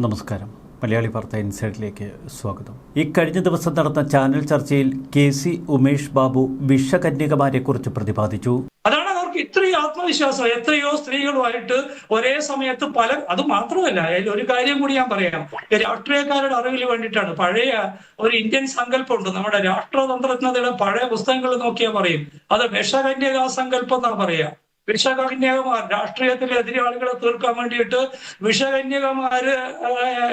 നമസ്കാരം. മലയാളി വാർത്ത ഇൻസൈഡിലേക്ക് സ്വാഗതം. ഈ കഴിഞ്ഞ ദിവസം നടന്ന ചാനൽ ചർച്ചയിൽ കെ സി ഉമേഷ് ബാബു വിഷകന്യകമാരെ കുറിച്ച് പ്രതിപാദിച്ചു. അതാണ് അവർക്ക് ഇത്രയും ആത്മവിശ്വാസം. എത്രയോ സ്ത്രീകളുമായിട്ട് ഒരേ സമയത്ത് പല അത് മാത്രമല്ല ഒരു കാര്യം കൂടി ഞാൻ പറയാം. രാഷ്ട്രീയക്കാരുടെ അറിവിൽ വേണ്ടിയിട്ടാണ്. പഴയ ഒരു ഇന്ത്യൻ സങ്കല്പമുണ്ട്. നമ്മുടെ രാഷ്ട്രതന്ത്രജ്ഞതയുടെ പഴയ പുസ്തകങ്ങൾ നോക്കിയാൽ പറയും. അത് വിഷകന്യകാ സങ്കല്പം എന്നാ പറയാ. വിഷകന്യകമാർ രാഷ്ട്രീയത്തിലെ എതിരാളികളെ തീർക്കാൻ വേണ്ടിയിട്ട് വിഷകന്യകമാര്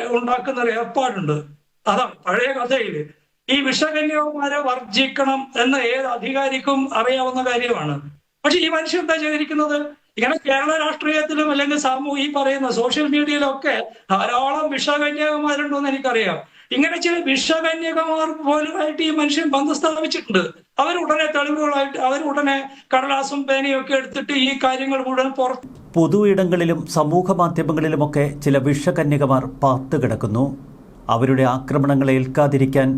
ഉണ്ടാക്കുന്ന ഒരു ഏർപ്പാടുണ്ട്. അതാ പഴയ കഥയിൽ. ഈ വിഷകന്യകമാരെ വർജിക്കണം എന്ന് ഏത് അധികാരിക്കും അറിയാവുന്ന കാര്യമാണ്. പക്ഷെ ഈ മനുഷ്യൻ എന്താ ചെയ്തിരിക്കുന്നത്? ഇങ്ങനെ കേരള രാഷ്ട്രീയത്തിലും അല്ലെങ്കിൽ സാമൂഹ്യ ഈ പറയുന്ന സോഷ്യൽ മീഡിയയിലൊക്കെ ധാരാളം ധാരാളം വിഷകന്യകമാരുണ്ടെന്ന് എനിക്കറിയാം. ഇങ്ങനെ ചില വിഷകന്യകമാർ പോലുമായിട്ട് ഈ മനുഷ്യൻ ബന്ധം സ്ഥാപിച്ചിട്ടുണ്ട്. അവരുടനെ തെളിവുകളായിട്ട് അവരുടനെ കടലാസും പേനയും ഒക്കെ എടുത്തിട്ട് ഈ കാര്യങ്ങൾ മുഴുവൻ പുറത്ത് പൊതു ഇടങ്ങളിലും സമൂഹ മാധ്യമങ്ങളിലുമൊക്കെ ചില വിഷകന്യകമാർ പാത്തുകിടക്കുന്നു അവരുടെ ആക്രമണങ്ങളെ ഏൽക്കാതിരിക്കാൻ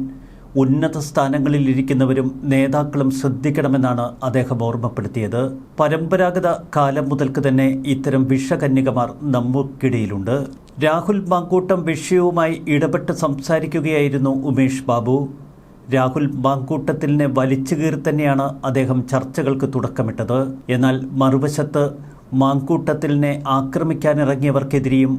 ഉന്നത സ്ഥാനങ്ങളിൽ ഇരിക്കുന്നവരും നേതാക്കളും ശ്രദ്ധിക്കണമെന്നാണ് അദ്ദേഹം ഓർമ്മപ്പെടുത്തിയത്. പരമ്പരാഗത കാലം മുതൽക്ക് തന്നെ ഇത്തരം വിഷകന്യകമാർ നമുക്കിടയിലുണ്ട്. രാഹുൽ മാങ്കൂട്ടം വിഷയവുമായി ഇടപെട്ട് സംസാരിക്കുകയായിരുന്നു ഉമേഷ് ബാബു. രാഹുൽ മാങ്കൂട്ടത്തിലിനെ വലിച്ചു കീറി തന്നെയാണ് അദ്ദേഹം ചർച്ചകൾക്ക് തുടക്കമിട്ടത്. എന്നാൽ മറുവശത്ത് മാങ്കൂട്ടത്തിലിനെ ആക്രമിക്കാനിറങ്ങിയവർക്കെതിരെയും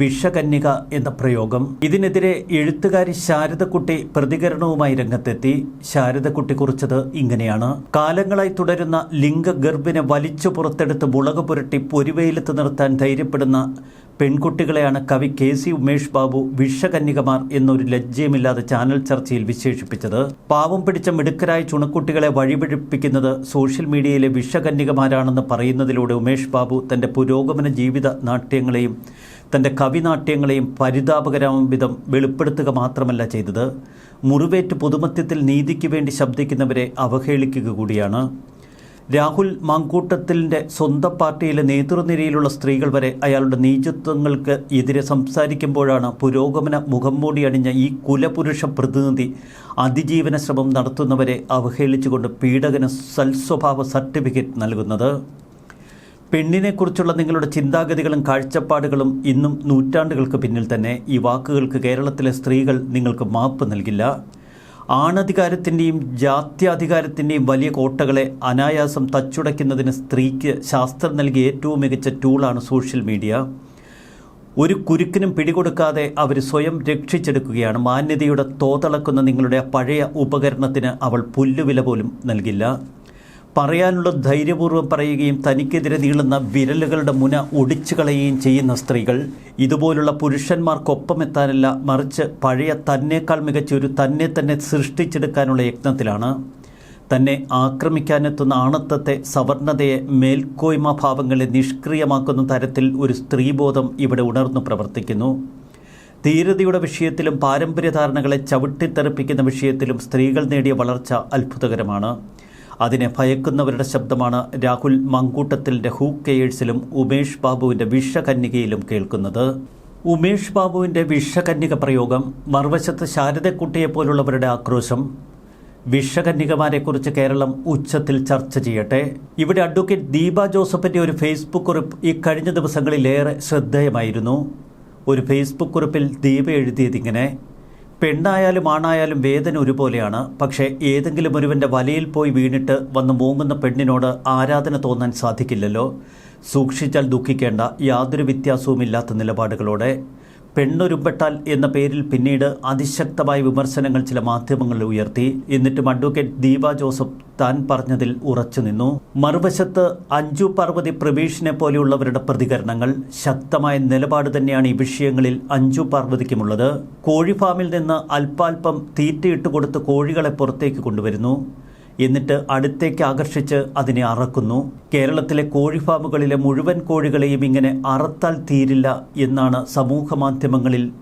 വിഷകന്യക എന്ന പ്രയോഗം. ഇതിനെതിരെ എഴുത്തുകാരി ശാരദക്കുട്ടി പ്രതികരണവുമായി രംഗത്തെത്തി. ശാരദക്കുട്ടി കുറിച്ചത് ഇങ്ങനെയാണ്. കാലങ്ങളായി തുടരുന്ന ലിംഗഗർഭിനെ വലിച്ചു പുറത്തെടുത്ത് മുളക് പുരട്ടി പൊരുവെയിലത്ത് നിർത്താൻ ധൈര്യപ്പെടുന്ന പെൺകുട്ടികളെയാണ് കവി കെ സി ഉമേഷ് ബാബു വിഷകന്യകമാർ എന്നൊരു ലജ്ജയുമില്ലാതെ ചാനൽ ചർച്ചയിൽ വിശേഷിപ്പിച്ചത്. പാവം പിടിച്ച മിടുക്കരായ ചുണക്കുട്ടികളെ വഴിപിഴിപ്പിക്കുന്നത് സോഷ്യൽ മീഡിയയിലെ വിഷകന്യകമാരാണെന്ന് പറയുന്നതിലൂടെ ഉമേഷ് ബാബു തന്റെ പുരോഗമന ജീവിത നാട്യങ്ങളെയും തന്റെ കവിനാട്യങ്ങളെയും പരിതാപകരവും വിധം വെളിപ്പെടുത്തുക മാത്രമല്ല ചെയ്തത്. മുറിവേറ്റ് പൊതുമധ്യത്തിൽ നീതിക്ക് വേണ്ടി ശബ്ദിക്കുന്നവരെ അവഹേളിക്കുക കൂടിയാണ്. രാഹുൽ മാങ്കൂട്ടത്തിലിന്റെ സ്വന്തം പാർട്ടിയിലെ നേതൃനിരയിലുള്ള സ്ത്രീകൾ വരെ അയാളുടെ നീചത്വങ്ങൾക്ക് എതിരെ സംസാരിക്കുമ്പോഴാണ് പുരോഗമന മുഖംമൂടി അണിഞ്ഞ ഈ കുലപുരുഷ പ്രതിനിധി അതിജീവന ശ്രമം നടത്തുന്നവരെ അവഹേളിച്ചുകൊണ്ട് പീഡകന് സൽസ്വഭാവ സർട്ടിഫിക്കറ്റ് നൽകുന്നത്. പെണ്ണിനെക്കുറിച്ചുള്ള നിങ്ങളുടെ ചിന്താഗതികളും കാഴ്ചപ്പാടുകളും ഇന്നും നൂറ്റാണ്ടുകൾക്ക് പിന്നിൽ തന്നെ. ഈ വാക്കുകൾക്ക് കേരളത്തിലെ സ്ത്രീകൾ നിങ്ങൾക്ക് മാപ്പ് നൽകില്ല. ആണധികാരത്തിന്റെയും ജാത്യാധികാരത്തിന്റെയും വലിയ കോട്ടകളെ അനായാസം തച്ചുടയ്ക്കുന്നതിന് സ്ത്രീക്ക് ശാസ്ത്രം നൽകിയ ഏറ്റവും മികച്ച ടൂളാണ് സോഷ്യൽ മീഡിയ ഒരു കുരുക്കിനും പിടികൊടുക്കാതെ അവർ സ്വയം രക്ഷിച്ചെടുക്കുകയാണ്. മാന്യതയുടെ തോതളക്കുന്ന നിങ്ങളുടെ പഴയ ഉപകരണത്തിന് അവൾ പുല്ലുവില പോലും നൽകില്ല. പറയാനുള്ള ധൈര്യപൂർവം പറയുകയും തനിക്കെതിരെ നീളുന്ന വിരലുകളുടെ മുന ഒടിച്ചു കളയുകയും ചെയ്യുന്ന സ്ത്രീകൾ ഇതുപോലുള്ള പുരുഷന്മാർക്കൊപ്പം എത്താനല്ല മറിച്ച് പഴയ തന്നേക്കാൾ മികച്ച ഒരു തന്നെ തന്നെ സൃഷ്ടിച്ചെടുക്കാനുള്ള യജ്ഞത്തിലാണ് തന്നെ ആക്രമിക്കാനെത്തുന്ന ആണത്തത്തെ സവർണതയെ മേൽക്കോയ്മ ഭാവങ്ങളെ നിഷ്ക്രിയമാക്കുന്ന തരത്തിൽ ഒരു സ്ത്രീബോധം ഇവിടെ ഉണർന്നു പ്രവർത്തിക്കുന്നു. ധീരതയുടെ വിഷയത്തിലും പാരമ്പര്യധാരണകളെ ചവിട്ടിത്തെറിപ്പിക്കുന്ന വിഷയത്തിലും സ്ത്രീകൾ നേടിയ വളർച്ച അത്ഭുതകരമാണ്. അതിനെ ഭയക്കുന്നവരുടെ ശബ്ദമാണ് രാഹുൽ മങ്കൂട്ടത്തിൽ ഹൂ കെയേഴ്സിലും ഉമേഷ് ബാബുവിന്റെ വിഷകന്യകയിലും കേൾക്കുന്നത്. ഉമേഷ് ബാബുവിന്റെ വിഷകന്യക പ്രയോഗം മറുവശത്ത് ശാരദക്കുട്ടിയെ പോലുള്ളവരുടെ ആക്രോശം. വിഷകന്യകമാരെക്കുറിച്ച് കേരളം ഉച്ചത്തിൽ ചർച്ച ചെയ്യട്ടെ. ഇവിടെ അഡ്വക്കേറ്റ് ദീപ ജോസഫിന്റെ ഒരു ഫേസ്ബുക്ക് കുറിപ്പ് ഈ കഴിഞ്ഞ ദിവസങ്ങളിലേറെ ശ്രദ്ധേയമായിരുന്നു. ഒരു ഫേസ്ബുക്ക് കുറിപ്പിൽ ദീപ എഴുതിയതിങ്ങനെ പെണ്ണായാലും ആണായാലും വേദന ഒരുപോലെയാണ്. പക്ഷേ ഏതെങ്കിലും ഒരുവന്റെ വലയിൽ പോയി വീണിട്ട് വന്ന് മൂങ്ങുന്ന പെണ്ണിനോട് ആരാധന തോന്നാൻ സാധിക്കില്ലല്ലോ. സൂക്ഷിച്ചാൽ ദുഃഖിക്കേണ്ട യാതൊരു വ്യത്യാസവുമില്ലാത്ത നിലപാടുകളോടെ പെണ്ണൊരുമ്പെട്ടാൽ എന്ന പേരിൽ പിന്നീട് അതിശക്തമായ വിമർശനങ്ങൾ ചില മാധ്യമങ്ങളിൽ ഉയർത്തി. എന്നിട്ടും അഡ്വക്കേറ്റ് ദീപ ജോസഫ് താൻ പറഞ്ഞതിൽ ഉറച്ചു നിന്നു. മറുവശത്ത് അഞ്ജു പാർവതി പ്രവീഷിനെ പോലെയുള്ളവരുടെ പ്രതികരണങ്ങൾ ശക്തമായ നിലപാട് തന്നെയാണ് ഈ വിഷയങ്ങളിൽ അഞ്ജു പാർവതിക്കുമുള്ളത്. കോഴി ഫാമിൽ നിന്ന് അല്പാൽപം തീറ്റയിട്ട് കൊടുത്ത് കോഴികളെ പുറത്തേക്ക് കൊണ്ടുവരുന്നു. എന്നിട്ട് അടുത്തേക്ക് ആകർഷിച്ച് അതിനെ അറക്കുന്നു. കേരളത്തിലെ കോഴിഫാമുകളിലെ മുഴുവൻ കോഴികളെയും ഇങ്ങനെ അറത്താൽ തീരില്ല എന്നാണ് സമൂഹ മാധ്യമങ്ങളിൽ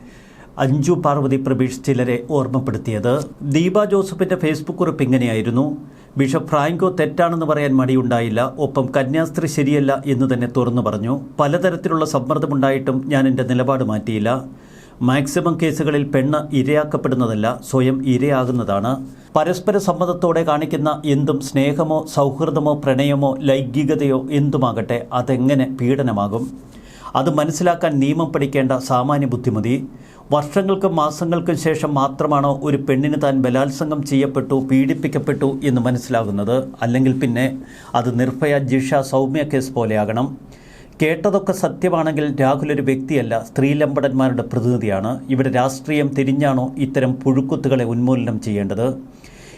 അഞ്ജു പാർവതി പ്രബീഷ് ചിലരെ ഓർമ്മപ്പെടുത്തിയത്. ദീപ ജോസഫിന്റെ ഫേസ്ബുക്ക് കുറിപ്പ് ഇങ്ങനെയായിരുന്നു. ബിഷപ്പ് ഫ്രാങ്കോ തെറ്റാണെന്ന് പറയാൻ മടിയുണ്ടായില്ല. ഒപ്പം കന്യാസ്ത്രീ ശരിയല്ല എന്ന് തന്നെ തുറന്നു പറഞ്ഞു. പലതരത്തിലുള്ള സമ്മർദ്ദമുണ്ടായിട്ടും ഞാൻ എന്റെ നിലപാട് മാറ്റിയില്ല. മാക്സിമം കേസുകളിൽ പെണ്ണ് ഇരയാക്കപ്പെടുന്നതല്ല സ്വയം ഇരയാകുന്നതാണ്. പരസ്പര സമ്മതത്തോടെ കാണിക്കുന്ന എന്തും സ്നേഹമോ സൗഹൃദമോ പ്രണയമോ ലൈംഗികതയോ എന്തുമാകട്ടെ അതെങ്ങനെ പീഡനമാകും? അത് മനസ്സിലാക്കാൻ നിയമം പഠിക്കേണ്ട സാമാന്യ ബുദ്ധിമതി. വർഷങ്ങൾക്കും മാസങ്ങൾക്കും ശേഷം മാത്രമാണോ ഒരു പെണ്ണിന് താൻ ബലാത്സംഗം ചെയ്യപ്പെട്ടു പീഡിപ്പിക്കപ്പെട്ടു എന്ന് മനസ്സിലാകുന്നത്? അല്ലെങ്കിൽ പിന്നെ അത് നിർഭയ ജിഷ സൗമ്യ കേസ് പോലെയാകണം. കേട്ടതൊക്കെ സത്യമാണെങ്കിൽ രാഹുൽ ഒരു വ്യക്തിയല്ല സ്ത്രീലമ്പടന്മാരുടെ പ്രതിനിധിയാണ്. ഇവിടെ രാഷ്ട്രീയം തിരിഞ്ഞാണോ ഇത്തരം പുഴുക്കുത്തുകളെ ഉന്മൂലനം ചെയ്യേണ്ടത്?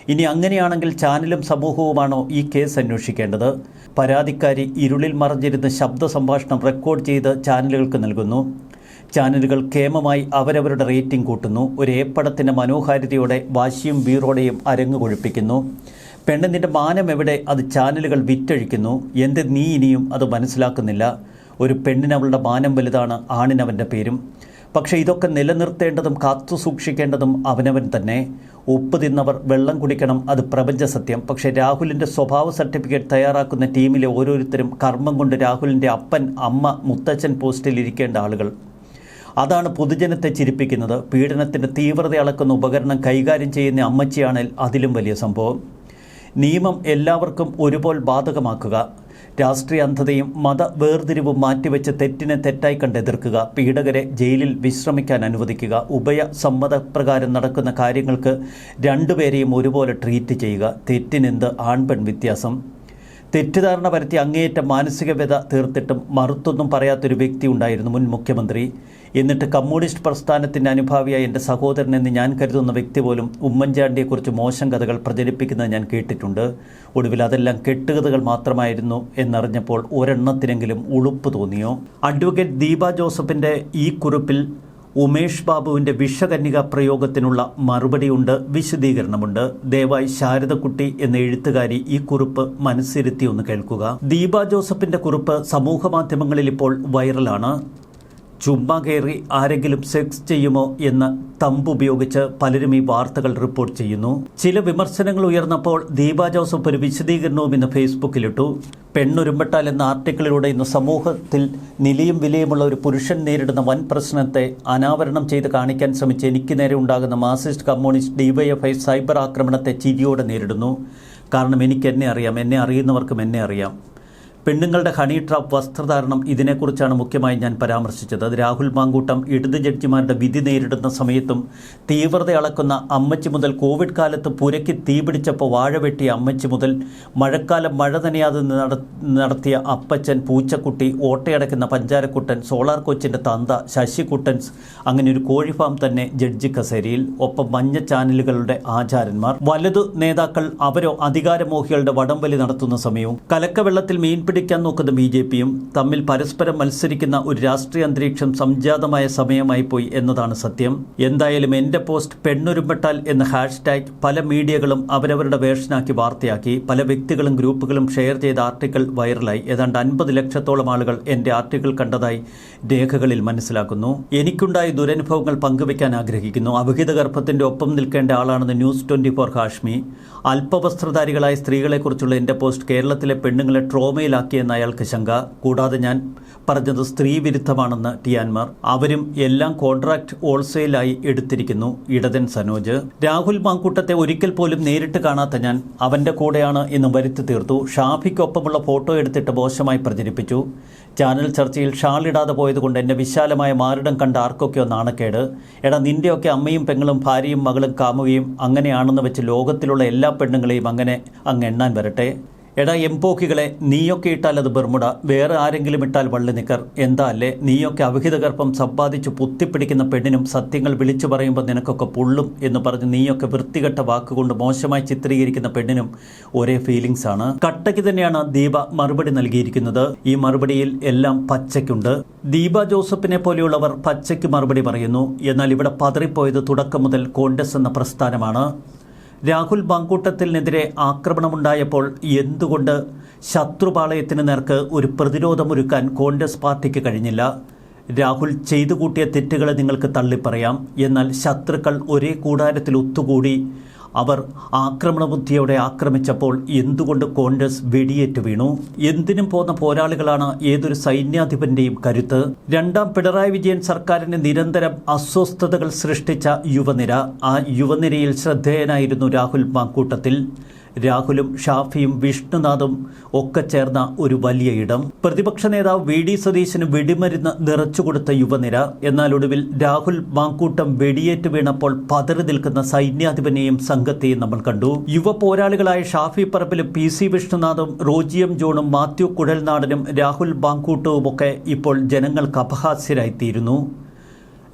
ഇനി അങ്ങനെയാണെങ്കിൽ ചാനലും സമൂഹവുമാണോ ഈ കേസ് അന്വേഷിക്കേണ്ടത്? പരാതിക്കാരി ഇരുളിൽ മറഞ്ഞിരുന്ന് ശബ്ദ സംഭാഷണം റെക്കോർഡ് ചെയ്ത് ചാനലുകൾക്ക് നൽകുന്നു. ചാനലുകൾ കേമമായി അവരവരുടെ റേറ്റിംഗ് കൂട്ടുന്നു. ഒരു ഏപ്പടത്തിന്റെ മനോഹാരിതയോടെ വാശിയും വീറോടെയും അരങ്ങ് കൊഴുപ്പിക്കുന്നു. പെണ്ണിന്റെ മാനം എവിടെ? അത് ചാനലുകൾ വിറ്റഴിക്കുന്നു. എന്ത് നീ ഇനിയും അത് മനസ്സിലാക്കുന്നില്ല. ഒരു പെണ്ണിന് അവളുടെ മാനം വലുതാണ് ആണിനവന്റെ പേരും. പക്ഷേ ഇതൊക്കെ നിലനിർത്തേണ്ടതും കാത്തു സൂക്ഷിക്കേണ്ടതും അവനവൻ തന്നെ. ഉപ്പ് തിന്നവർ വെള്ളം കുടിക്കണം അത് പ്രപഞ്ച സത്യം. പക്ഷേ രാഹുലിന്റെ സ്വഭാവ സർട്ടിഫിക്കറ്റ് തയ്യാറാക്കുന്ന ടീമിലെ ഓരോരുത്തരും കർമ്മം കൊണ്ട് രാഹുലിന്റെ അപ്പൻ അമ്മ മുത്തച്ഛൻ പോസ്റ്റിൽ ഇരിക്കേണ്ട ആളുകൾ. അതാണ് പൊതുജനത്തെ ചിരിപ്പിക്കുന്നത്. പീഡനത്തിന്റെ തീവ്രത അളക്കുന്ന ഉപകരണം കൈകാര്യം ചെയ്യുന്ന അമ്മച്ചിയാണെങ്കിൽ അതിലും വലിയ സംഭവം. നിയമം എല്ലാവർക്കും ഒരുപോലെ ബാധകമാക്കുക. രാഷ്ട്രീയ അന്ധതയും മത വേർതിരിവും മാറ്റിവെച്ച് തെറ്റിനെ തെറ്റായി കണ്ട് എതിർക്കുക. പീഡകരെ ജയിലിൽ വിശ്രമിക്കാൻ അനുവദിക്കുക. ഉഭയ സമ്മതപ്രകാരം നടക്കുന്ന കാര്യങ്ങൾക്ക് രണ്ടുപേരെയും ഒരുപോലെ ട്രീറ്റ് ചെയ്യുക. തെറ്റിനെന്ത് ആൺപെൺ വ്യത്യാസം. തെറ്റിദ്ധാരണ പരത്തി അങ്ങേയറ്റം മാനസിക വ്യത തീർത്തിട്ടും മറുത്തൊന്നും പറയാത്തൊരു വ്യക്തി ഉണ്ടായിരുന്നു മുൻ മുഖ്യമന്ത്രി. എന്നിട്ട് കമ്മ്യൂണിസ്റ്റ് പ്രസ്ഥാനത്തിന്റെ അനുഭാവിയായ എന്റെ സഹോദരൻ എന്ന് ഞാൻ കരുതുന്ന വ്യക്തി പോലും ഉമ്മൻചാണ്ടിയെക്കുറിച്ച് മോശം കഥകൾ പ്രചരിപ്പിക്കുന്നത് ഞാൻ കേട്ടിട്ടുണ്ട്. ഒടുവിൽ അതെല്ലാം കെട്ടുകഥകൾ മാത്രമായിരുന്നു എന്നറിഞ്ഞപ്പോൾ ഒരെണ്ണത്തിനെങ്കിലും ഉളുപ്പ് തോന്നിയോ? അഡ്വക്കേറ്റ് ദീപ ജോസഫിന്റെ ഈ കുറിപ്പിൽ ഉമേഷ് ബാബുവിന്റെ വിഷകന്യക പ്രയോഗത്തിനുള്ള മറുപടിയുണ്ട് വിശദീകരണമുണ്ട്. ദയവായി ശാരദക്കുട്ടി എന്ന എഴുത്തുകാരി ഈ കുറിപ്പ് മനസ്സിരുത്തി ഒന്ന് കേൾക്കുക. ദീപ ജോസഫിന്റെ കുറിപ്പ് സമൂഹ മാധ്യമങ്ങളിൽ ഇപ്പോൾ വൈറലാണ്. ചുമ്മാ കയറി ആരെങ്കിലും സെക്സ് ചെയ്യുമോ എന്ന് തമ്പ് ഉപയോഗിച്ച് പലരും ഈ വാർത്തകൾ റിപ്പോർട്ട് ചെയ്യുന്നു. ചില വിമർശനങ്ങൾ ഉയർന്നപ്പോൾ ദീപ ജോസഫ് ഒരു വിശദീകരണവും ഇന്ന് ഫേസ്ബുക്കിലിട്ടു പെണ്ണുരുമ്പട്ടാൽ എന്ന ആർട്ടിക്കിളിലൂടെ ഇന്ന് സമൂഹത്തിൽ നിലയും വിലയുമുള്ള ഒരു പുരുഷൻ നേരിടുന്ന വൻ പ്രശ്നത്തെ അനാവരണം ചെയ്ത് കാണിക്കാൻ ശ്രമിച്ച് എനിക്ക് നേരെ ഉണ്ടാകുന്ന മാർസിസ്റ്റ് കമ്മ്യൂണിസ്റ്റ് ഡിവൈഎഫ്ഐ സൈബർ ആക്രമണത്തെ ചിരിയോടെ നേരിടുന്നു. കാരണം എനിക്ക് എന്നെ അറിയാം എന്നെ അറിയുന്നവർക്കും എന്നെ അറിയാം. പെണ്ണുങ്ങളുടെ ഹണി ട്രാപ്പ് വസ്ത്രധാരണം ഇതിനെക്കുറിച്ചാണ് മുഖ്യമായി ഞാൻ പരാമർശിച്ചത്. അത് രാഹുൽ മാങ്കൂട്ടം ഇടത് ജഡ്ജിമാരുടെ വിധി നേരിടുന്ന സമയത്തും തീവ്രത അളക്കുന്ന അമ്മച്ചി മുതൽ കോവിഡ് കാലത്ത് പുരയ്ക്ക് തീപിടിച്ചപ്പോൾ വാഴ വെട്ടിയ അമ്മച്ചി മുതൽ മഴക്കാലം മഴ നനയാതെ നട നടത്തിയ അപ്പച്ചൻ പൂച്ചക്കുട്ടി ഓട്ടയടക്കുന്ന പഞ്ചാരക്കുട്ടൻ സോളാർ കൊച്ചിന്റെ തന്ത ശശികുട്ടൻസ് അങ്ങനെ ഒരു കോഴി ഫാം തന്നെ ജഡ്ജി കസേരയിൽ. ഒപ്പം മഞ്ഞ ചാനലുകളുടെ ആചാരന്മാർ. വലതു നേതാക്കൾ അവരോ അധികാരമോഹികളുടെ വടംവലി നടത്തുന്ന സമയവും കലക്കവെള്ളത്തിൽ മീൻ പിടിക്കാൻ നോക്കുന്ന ബി ജെ പിയും തമ്മിൽ പരസ്പരം മത്സരിക്കുന്ന ഒരു രാഷ്ട്രീയ അന്തരീക്ഷം സംജാതമായ സമയമായി പോയി എന്നതാണ് സത്യം. എന്തായാലും എന്റെ പോസ്റ്റ് പെണ്ണുരുമ്പെട്ടാൽ എന്ന ഹാഷ്ടാഗ് പല മീഡിയകളും അവരവരുടെ വേർഷനാക്കി വാർത്തയാക്കി. പല വ്യക്തികളും ഗ്രൂപ്പുകളും ഷെയർ ചെയ്ത ആർട്ടിക്കിൾ വൈറലായി. ഏതാണ്ട് അൻപത് ലക്ഷത്തോളം ആളുകൾ എന്റെ ആർട്ടിക്കിൾ കണ്ടതായി രേഖകളിൽ മനസ്സിലാക്കുന്നു. എനിക്കുണ്ടായ ദുരനുഭവങ്ങൾ പങ്കുവയ്ക്കാൻ ആഗ്രഹിക്കുന്നു. അവിഹിത ഗർഭത്തിന്റെ ഒപ്പം നിൽക്കേണ്ട ആളാണെന്ന് ന്യൂസ് ട്വന്റി ഫോർ കാശ്മി അല്പവസ്ത്രധാരികളായ സ്ത്രീകളെക്കുറിച്ചുള്ള എന്റെ പോസ്റ്റ് കേരളത്തിലെ പെണ്ണുങ്ങളെ ട്രോമയിലാക്കിയെന്ന് അയാൾക്ക് ശങ്ക. കൂടാതെ ഞാൻ പറഞ്ഞത് സ്ത്രീ വിരുദ്ധമാണെന്ന് ടിയാൻമാർ. അവരും എല്ലാം കോൺട്രാക്ട് ഹോൾസെയിലായി എടുത്തിരിക്കുന്നു ഇടതൻ സനോജ്. രാഹുൽ മാങ്കൂട്ടത്തെ ഒരിക്കൽ പോലും നേരിട്ട് കാണാത്ത ഞാൻ അവന്റെ കൂടെയാണ് എന്ന് വരുത്തി തീർത്തു. ഷാഫിക്കൊപ്പമുള്ള ഫോട്ടോ എടുത്തിട്ട് മോശമായി പ്രചരിപ്പിച്ചു. ചാനൽ ചർച്ചയിൽ ഷാളിടാതെ പോയതുകൊണ്ട് എന്നെ വിശാലമായ മാറിടം കണ്ട ആർക്കൊക്കെയോ നാണക്കേട്. എടാ നിന്റെയൊക്കെ അമ്മയും പെങ്ങളും ഭാര്യയും മകളും കാമുകയും അങ്ങനെയാണെന്ന് വെച്ച് ലോകത്തിലുള്ള എല്ലാ പെണ്ണുങ്ങളെയും അങ്ങനെ അങ്ങ് എണ്ണാൻ വരട്ടെ. എടാ എംപോക്കികളെ നീയൊക്കെ ഇട്ടാൽ അത് ബെർമുട വേറെ ആരെങ്കിലും ഇട്ടാൽ വള്ളി നിക്കർ. എന്താ അല്ലേ? നീയൊക്കെ അവിഹിത ഗർഭം സമ്പാദിച്ച് പുത്തിപ്പിടിക്കുന്ന പെണ്ണിനും സത്യങ്ങൾ വിളിച്ചു പറയുമ്പോൾ നിനക്കൊക്കെ പുള്ളും എന്ന് പറഞ്ഞ് നീയൊക്കെ വൃത്തികെട്ട വാക്കുകൊണ്ട് മോശമായി ചിത്രീകരിക്കുന്ന പെണ്ണിനും ഒരേ ഫീലിംഗ്സ് ആണ്. കട്ടയ്ക്ക് തന്നെയാണ് ദീപ മറുപടി നൽകിയിരിക്കുന്നത്. ഈ മറുപടിയിൽ എല്ലാം പച്ചയ്ക്കുണ്ട്. ദീപ ജോസഫിനെ പോലെയുള്ളവർ പച്ചയ്ക്ക് മറുപടി പറയുന്നു. എന്നാൽ ഇവിടെ പതറിപ്പോയത് തുടക്കം മുതൽ കോൺഗ്രസ് എന്ന പ്രസ്ഥാനമാണ്. രാഹുൽ ബാങ്കൂട്ടത്തിനെതിരെ ആക്രമണമുണ്ടായപ്പോൾ എന്തുകൊണ്ട് ശത്രുപാളയത്തിന് നേർക്ക് ഒരു പ്രതിരോധമൊരുക്കാൻ കോൺഗ്രസ് പാർട്ടിക്ക് കഴിഞ്ഞില്ല? രാഹുൽ ചെയ്തു കൂട്ടിയ തെറ്റുകളെ നിങ്ങൾക്ക് തള്ളിപ്പറയാം. എന്നാൽ ശത്രുക്കൾ ഒരേ കൂടാരത്തിൽ ഒത്തുകൂടി അവർ ആക്രമണബുദ്ധിയോടെ ആക്രമിച്ചപ്പോൾ എന്തുകൊണ്ട് കോൺഗ്രസ് വെടിയേറ്റ് വീണു? എന്തിനും പോന്ന പോരാളികളാണ് ഏതൊരു സൈന്യാധിപന്റെയും കരുത്ത്? രണ്ടാം പിണറായി വിജയൻ സർക്കാരിന് നിരന്തരം അസ്വസ്ഥതകൾ സൃഷ്ടിച്ച യുവനിര. ആ യുവനിരയിൽ ശ്രദ്ധേയനായിരുന്നു രാഹുൽ മാക്കൂട്ടത്തിൽ രാഹുലും ഷാഫിയും വിഷ്ണുനാഥും ഒക്കെ ചേർന്ന ഒരു വലിയ ഇടം. പ്രതിപക്ഷ നേതാവ് വി ഡി സതീശന് വെടിമരുന്ന് നിറച്ചുകൊടുത്ത യുവനിര. എന്നാൽ ഒടുവിൽ രാഹുൽ മാങ്കൂട്ടം വെടിയേറ്റ് വീണപ്പോൾ പതറി നിൽക്കുന്ന സൈന്യാധിപനെയും സംഘത്തെയും നമ്മൾ കണ്ടു. യുവ പോരാളികളായ ഷാഫി പറമ്പിലും പി സി വിഷ്ണുനാഥും റോജിയം ജോണും മാത്യു കുഴൽനാടനും രാഹുൽ ബാങ്കൂട്ടവുമൊക്കെ ഇപ്പോൾ ജനങ്ങൾക്ക് അപഹാസ്യരായിത്തീരുന്നു.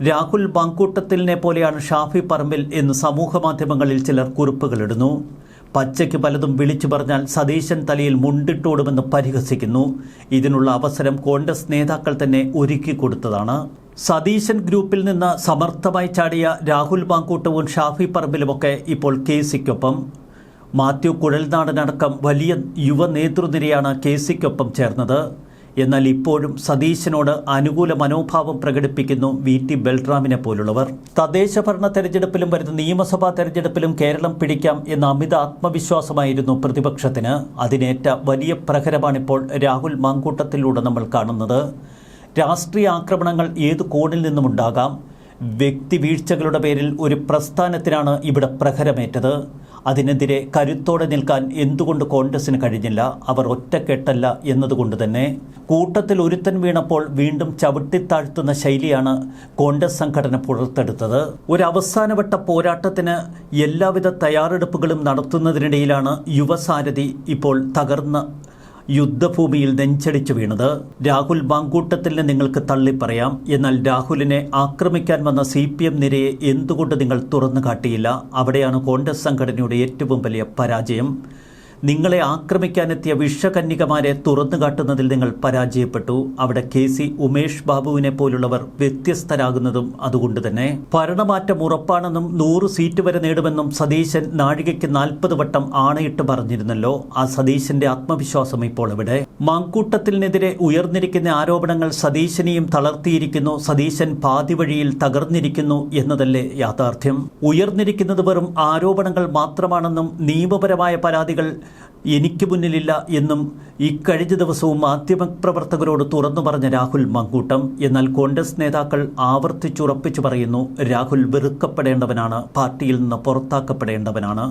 രാഹുൽ ബാങ്കൂട്ടത്തിലിനെ പോലെയാണ് ഷാഫി പറമ്പിൽ എന്ന് സമൂഹ മാധ്യമങ്ങളിൽ ചിലർ കുറിപ്പുകളിടുന്നു പച്ചയ്ക്ക് പലതും വിളിച്ചു പറഞ്ഞാൽ സതീശൻ തലയിൽ മുണ്ടിട്ടോടുമെന്ന് പരിഹസിക്കുന്നു. ഇതിനുള്ള അവസരം കോൺഗ്രസ് നേതാക്കൾ തന്നെ ഒരുക്കി കൊടുത്തതാണ്. സതീശൻ ഗ്രൂപ്പിൽ നിന്ന് സമർത്ഥമായി ചാടിയ രാഹുൽ ബാങ്കൂട്ടവും ഷാഫി പറമ്പിലുമൊക്കെ ഇപ്പോൾ കെ സിക്കൊപ്പം. മാത്യു കുഴൽനാടനടക്കം വലിയ യുവ നേതൃനിരയാണ് കെ സിക്കൊപ്പം ചേർന്നത്. എന്നാൽ ഇപ്പോഴും സതീശനോട് അനുകൂല മനോഭാവം പ്രകടിപ്പിക്കുന്നു വി ടി ബൽറാമിനെ പോലുള്ളവർ. തദ്ദേശ ഭരണ തെരഞ്ഞെടുപ്പിലും വരുന്ന നിയമസഭാ തെരഞ്ഞെടുപ്പിലും കേരളം പിടിക്കാം എന്ന അമിത ആത്മവിശ്വാസമായിരുന്നു പ്രതിപക്ഷത്തിന്. അതിനേറ്റ വലിയ പ്രഹരമാണിപ്പോൾ രാഹുൽ മാങ്കൂട്ടത്തിലൂടെ നമ്മൾ കാണുന്നത്. രാഷ്ട്രീയ ആക്രമണങ്ങൾ ഏത് കോണിൽ നിന്നുമുണ്ടാകാം വ്യക്തി വീഴ്ചകളുടെ പേരിൽ ഒരു പ്രസ്ഥാനത്തിനാണ് ഇവിടെ പ്രഹരമേറ്റത്. അതിനെതിരെ കരുത്തോടെ നിൽക്കാൻ എന്തുകൊണ്ട് കോൺഗ്രസിന് കഴിഞ്ഞില്ല? അവർ ഒറ്റക്കെട്ടല്ല എന്നതുകൊണ്ട് തന്നെ കൂട്ടത്തിൽ ഒരുത്തൻ വീണപ്പോൾ വീണ്ടും ചവിട്ടിത്താഴ്ത്തുന്ന ശൈലിയാണ് കോൺഗ്രസ് സംഘടന പുറത്തെടുത്തത്. ഒരു അവസാനവട്ട പോരാട്ടത്തിന് എല്ലാവിധ തയ്യാറെടുപ്പുകളും നടത്തുന്നതിനിടയിലാണ് യുവസാരഥി ഇപ്പോൾ തകർന്ന യുദ്ധഭൂമിയിൽ നെഞ്ചടിച്ചു വീണത്. രാഹുൽ ബാങ്കൂട്ടത്തിനെ നിങ്ങൾക്ക് തള്ളിപ്പറയാം. എന്നാൽ രാഹുലിനെ ആക്രമിക്കാൻ വന്ന സി പി എം നിരയെ എന്തുകൊണ്ട് നിങ്ങൾ തുറന്നു കാട്ടിയില്ല അവിടെയാണ് കോൺഗ്രസ് സംഘടനയുടെ ഏറ്റവും വലിയ പരാജയം. നിങ്ങളെ ആക്രമിക്കാനെത്തിയ വിഷകന്യകമാരെ തുറന്നു കാട്ടുന്നതിൽ നിങ്ങൾ പരാജയപ്പെട്ടു. അവിടെ കെ സി ഉമേഷ് ബാബുവിനെ പോലുള്ളവർ വ്യത്യസ്തരാകുന്നതും അതുകൊണ്ട് തന്നെ. ഭരണമാറ്റം ഉറപ്പാണെന്നും നൂറ് സീറ്റ് വരെ നേടുമെന്നും സതീശൻ നാഴികയ്ക്ക് നാൽപ്പത് വട്ടം ആണയിട്ട് പറഞ്ഞിരുന്നല്ലോ. ആ സതീശന്റെ ആത്മവിശ്വാസം ഇപ്പോൾ എവിടെ? മാങ്കൂട്ടത്തിനെതിരെ ഉയർന്നിരിക്കുന്ന ആരോപണങ്ങൾ സതീശനെയും തളർത്തിയിരിക്കുന്നു. സതീശൻ പാതി വഴിയിൽ തകർന്നിരിക്കുന്നു എന്നതല്ലേ യാഥാർത്ഥ്യം? ഉയർന്നിരിക്കുന്നത് വെറും ആരോപണങ്ങൾ മാത്രമാണെന്നും നിയമപരമായ പരാതികൾ എനിക്ക് മുന്നിലില്ല എന്നും ഇക്കഴിഞ്ഞ ദിവസവും മാധ്യമപ്രവർത്തകരോട് തുറന്നു പറഞ്ഞ രാഹുൽ മങ്കൂട്ടം എന്നാൽ കോൺഗ്രസ് നേതാക്കൾ ആവർത്തിച്ചുറപ്പിച്ചു പറയുന്നു രാഹുൽ വെറുക്കപ്പെടേണ്ടവനാണ് പാർട്ടിയിൽ നിന്ന് പുറത്താക്കപ്പെടേണ്ടവനാണ്.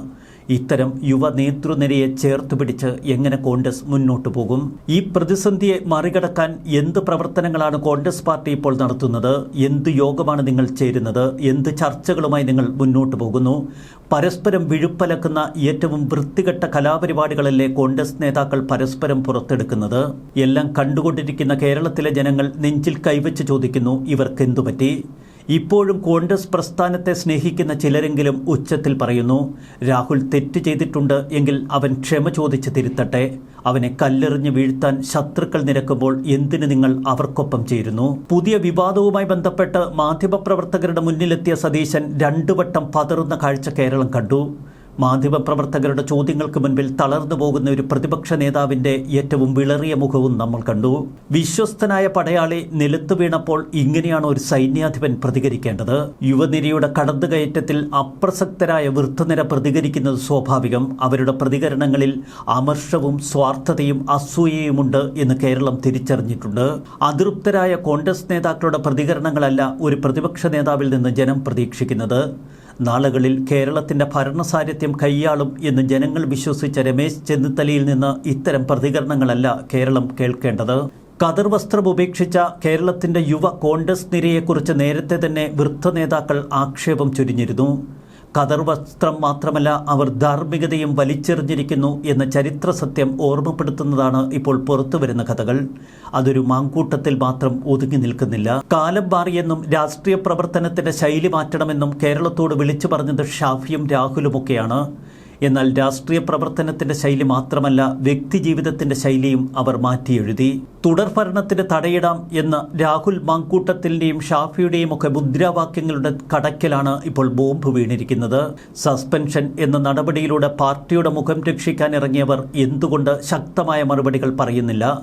ഇത്തരം യുവ നേതൃനിരയെ ചേർത്ത് പിടിച്ച് എങ്ങനെ കോൺഗ്രസ് മുന്നോട്ടു പോകും? ഈ പ്രതിസന്ധിയെ മറികടക്കാൻ എന്ത് പ്രവർത്തനങ്ങളാണ് കോൺഗ്രസ് പാർട്ടി ഇപ്പോൾ നടത്തുന്നത്? എന്ത് യോഗമാണ് നിങ്ങൾ ചേരുന്നത്? എന്ത് ചർച്ചകളുമായി നിങ്ങൾ മുന്നോട്ട് പോകുന്നു? പരസ്പരം വിഴുപ്പലക്കുന്ന ഏറ്റവും വൃത്തികെട്ട കലാപരിപാടികളല്ലേ കോൺഗ്രസ് നേതാക്കൾ പരസ്പരം പുറത്തെടുക്കുന്നത്? എല്ലാം കണ്ടുകൊണ്ടിരിക്കുന്ന കേരളത്തിലെ ജനങ്ങൾ നെഞ്ചിൽ കൈവച്ച് ചോദിക്കുന്നു ഇവർക്ക് എന്തുപറ്റി ഇപ്പോഴും കോൺഗ്രസ് പ്രസ്ഥാനത്തെ സ്നേഹിക്കുന്ന ചിലരെങ്കിലും ഉച്ചത്തിൽ പറയുന്നു രാഹുൽ തെറ്റ് ചെയ്തിട്ടുണ്ട് എങ്കിൽ അവൻ ക്ഷമ ചോദിച്ച് തിരുത്തട്ടെ. അവനെ കല്ലെറിഞ്ഞ് വീഴ്ത്താൻ ശത്രുക്കൾ നിരക്കുമ്പോൾ എന്തിന് നിങ്ങൾ അവർക്കൊപ്പം ചേരുന്നു? പുതിയ വിവാദവുമായി ബന്ധപ്പെട്ട് മാധ്യമപ്രവർത്തകരുടെ മുന്നിലെത്തിയ സതീശൻ രണ്ടു വട്ടം പതറുന്ന കാഴ്ച കേരളം കണ്ടു. മാധ്യമപ്രവർത്തകരുടെ ചോദ്യങ്ങൾക്ക് മുൻപിൽ തളർന്നു പോകുന്ന ഒരു പ്രതിപക്ഷ നേതാവിന്റെ ഏറ്റവും വിളറിയ മുഖവും നമ്മൾ കണ്ടു. വിശ്വസ്തനായ പടയാളി നിലത്തു വീണപ്പോൾ ഇങ്ങനെയാണ് ഒരു സൈന്യാധിപൻ പ്രതികരിക്കേണ്ടത്. യുവനിരയുടെ കടന്നുകയറ്റത്തിൽ അപ്രസക്തരായ വൃദ്ധനിര പ്രതികരിക്കുന്നത് സ്വാഭാവികം. അവരുടെ പ്രതികരണങ്ങളിൽ അമർഷവും സ്വാർത്ഥതയും അസൂയയുമുണ്ട് എന്ന് കേരളം തിരിച്ചറിഞ്ഞിട്ടുണ്ട്. അതൃപ്തരായ കോൺഗ്രസ് നേതാക്കളുടെ പ്രതികരണങ്ങളല്ല ഒരു പ്രതിപക്ഷ നേതാവിൽ നിന്ന് ജനം പ്രതീക്ഷിക്കുന്നത്. നാളുകളിൽ കേരളത്തിന്റെ ഭരണസാരഥ്യം കൈയാളും എന്ന് ജനങ്ങൾ വിശ്വസിച്ച രമേശ് ചെന്നിത്തലയിൽ നിന്ന് ഇത്തരം പ്രതികരണങ്ങളല്ല കേരളം കേൾക്കേണ്ടത്. കതിർ വസ്ത്രം ഉപേക്ഷിച്ച കേരളത്തിന്റെ യുവ കോൺഗ്രസ് നിരയെക്കുറിച്ച് നേരത്തെ തന്നെ വൃദ്ധ നേതാക്കൾ ആക്ഷേപം ചൊരിഞ്ഞിരുന്നു. കതർ വസ്ത്രം മാത്രമല്ല അവർ ധാർമ്മികതയും വലിച്ചെറിഞ്ഞിരിക്കുന്നു എന്ന ചരിത്ര സത്യം ഓർമ്മപ്പെടുത്തുന്നതാണ് ഇപ്പോൾ പുറത്തുവരുന്ന കഥകൾ. അതൊരു മാങ്കൂട്ടത്തിൽ മാത്രം ഒതുങ്ങി നിൽക്കുന്നില്ല. കാലം മാറിയെന്നും രാഷ്ട്രീയ പ്രവർത്തനത്തിന്റെ ശൈലി മാറ്റണമെന്നും കേരളത്തോട് വിളിച്ചു പറഞ്ഞത് ഷാഫിയും രാഹുലുമൊക്കെയാണ്. എന്നാൽ രാഷ്ട്രീയ പ്രവർത്തനത്തിന്റെ ശൈലി മാത്രമല്ല വ്യക്തിജീവിതത്തിന്റെ ശൈലിയും അവർ മാറ്റിയെഴുതി. തുടർ ഭരണത്തിന് തടയിടാം എന്ന് രാഹുൽ മാങ്കൂട്ടത്തിന്റെയും ഷാഫിയുടെയും ഒക്കെ മുദ്രാവാക്യങ്ങളുടെ കടക്കലാണ് ഇപ്പോൾ ബോംബ് വീണിരിക്കുന്നത്. സസ്പെൻഷൻ എന്ന നടപടിയിലൂടെ പാർട്ടിയുടെ മുഖം രക്ഷിക്കാൻ ഇറങ്ങിയവർ എന്തുകൊണ്ട് ശക്തമായ മറുപടികൾ പറയുന്നില്ല?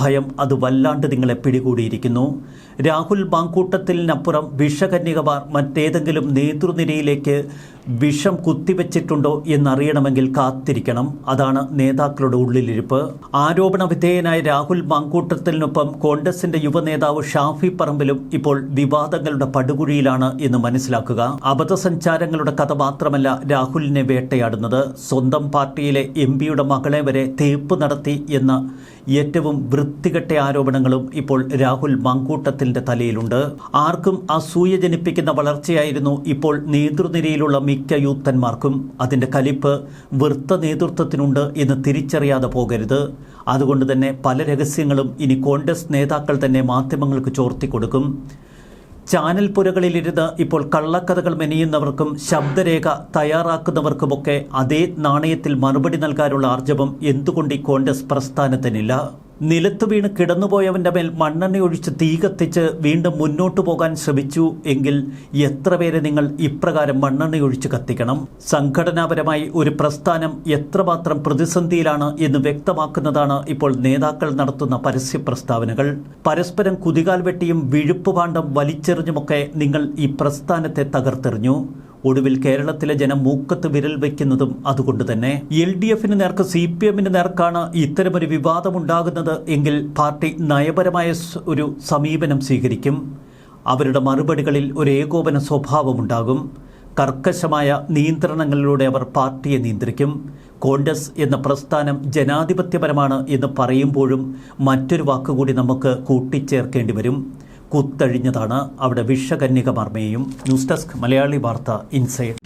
ഭയം അത് വല്ലാണ്ട് നിങ്ങളെ പിടികൂടിയിരിക്കുന്നു. രാഹുൽ മാങ്കൂട്ടത്തിനപ്പുറം വിഷകന്യകമാർ മറ്റേതെങ്കിലും നേതൃനിരയിലേക്ക് വിഷം കുത്തിവെച്ചിട്ടുണ്ടോ എന്നറിയണമെങ്കിൽ കാത്തിരിക്കണം. അതാണ് നേതാക്കളുടെ ഉള്ളിലിരിപ്പ്. ആരോപണ വിധേയനായ രാഹുൽ മാങ്കൂട്ടത്തിനൊപ്പം കോൺഗ്രസിന്റെ യുവനേതാവ് ഷാഫി പറമ്പിലും ഇപ്പോൾ വിവാദങ്ങളുടെ പടുകുഴിയിലാണ് എന്ന് മനസ്സിലാക്കുക. അബദ്ധസഞ്ചാരങ്ങളുടെ കഥ മാത്രമല്ല രാഹുലിനെ വേട്ടയാടുന്നത്. സ്വന്തം പാർട്ടിയിലെ എം പിയുടെ മകളെ വരെ തേപ്പ് നടത്തി എന്ന ഏറ്റവും വൃത്തികെട്ട ആരോപണങ്ങളും ഇപ്പോൾ രാഹുൽ മാങ്കൂട്ടത്തിന്റെ തലയിലുണ്ട്. ആർക്കും അസൂയ ജനിപ്പിക്കുന്ന വളർച്ചയായിരുന്നു ഇപ്പോൾ നേതൃനിരയിലുള്ള മിക്ക യൂത്തന്മാർക്കും അതിന്റെ കലിപ്പ് വൃത്ത നേതൃത്വത്തിനുണ്ട് എന്ന് തിരിച്ചറിയാതെ പോകരുത്. അതുകൊണ്ട് തന്നെ പല രഹസ്യങ്ങളും ഇനി കോൺഗ്രസ് നേതാക്കൾ തന്നെ മാധ്യമങ്ങൾക്ക് ചോർത്തിക്കൊടുക്കും ചാനൽ പുരകളിലിരുന്ന് ഇപ്പോൾ കള്ളക്കഥകൾ മെനിയുന്നവർക്കും ശബ്ദരേഖ തയ്യാറാക്കുന്നവർക്കുമൊക്കെ അതേ നാണയത്തിൽ മറുപടി നൽകാനുള്ള ആർജവം എന്തുകൊണ്ട് ഈ കോൺഗ്രസ് പ്രസ്ഥാനത്തിനില്ല? നിലത്ത് വീണ് കിടന്നുപോയവന്റെ മേൽ മണ്ണെണ്ണ ഒഴിച്ച് തീ കത്തിച്ച് വീണ്ടും മുന്നോട്ടു പോകാൻ ശ്രമിച്ചു എങ്കിൽ എത്ര പേരെ നിങ്ങൾ ഇപ്രകാരം മണ്ണെണ്ണ ഒഴിച്ച് കത്തിക്കണം? സംഘടനാപരമായി ഒരു പ്രസ്ഥാനം എത്രമാത്രം പ്രതിസന്ധിയിലാണ് എന്ന് വ്യക്തമാക്കുന്നതാണ് ഇപ്പോൾ നേതാക്കൾ നടത്തുന്ന പരസ്യ പ്രസ്താവനകൾ. പരസ്പരം കുതികാൽ വെട്ടിയും വിഴുപ്പ് പാണ്ഡം വലിച്ചെറിഞ്ഞുമൊക്കെ നിങ്ങൾ ഈ പ്രസ്ഥാനത്തെ തകർത്തെറിഞ്ഞു. ഒടുവിൽ കേരളത്തിലെ ജനം മൂക്കത്ത് വിരൽ വയ്ക്കുന്നതും അതുകൊണ്ട് തന്നെ എൽ ഡി എഫിന് നേർക്ക് സി പി എമ്മിന് നേർക്കാണ് ഇത്തരമൊരു വിവാദമുണ്ടാകുന്നത് എങ്കിൽ പാർട്ടി നയപരമായ ഒരു സമീപനം സ്വീകരിക്കും. അവരുടെ മറുപടികളിൽ ഒരു ഏകോപന സ്വഭാവമുണ്ടാകും. കർക്കശമായ നിയന്ത്രണങ്ങളിലൂടെ അവർ പാർട്ടിയെ നിയന്ത്രിക്കും. കോൺഗ്രസ് എന്ന പ്രസ്ഥാനം ജനാധിപത്യപരമാണ് എന്ന് പറയുമ്പോഴും മറ്റൊരു വാക്കുകൂടി നമുക്ക് കൂട്ടിച്ചേർക്കേണ്ടി വരും. കുത്തഴിഞ്ഞതാണ് അവിടെ വിഷകന്യക മർമ്മയും ന്യൂസ് ഡെസ്ക് മലയാളി വാർത്ത ഇൻസൈഡ്.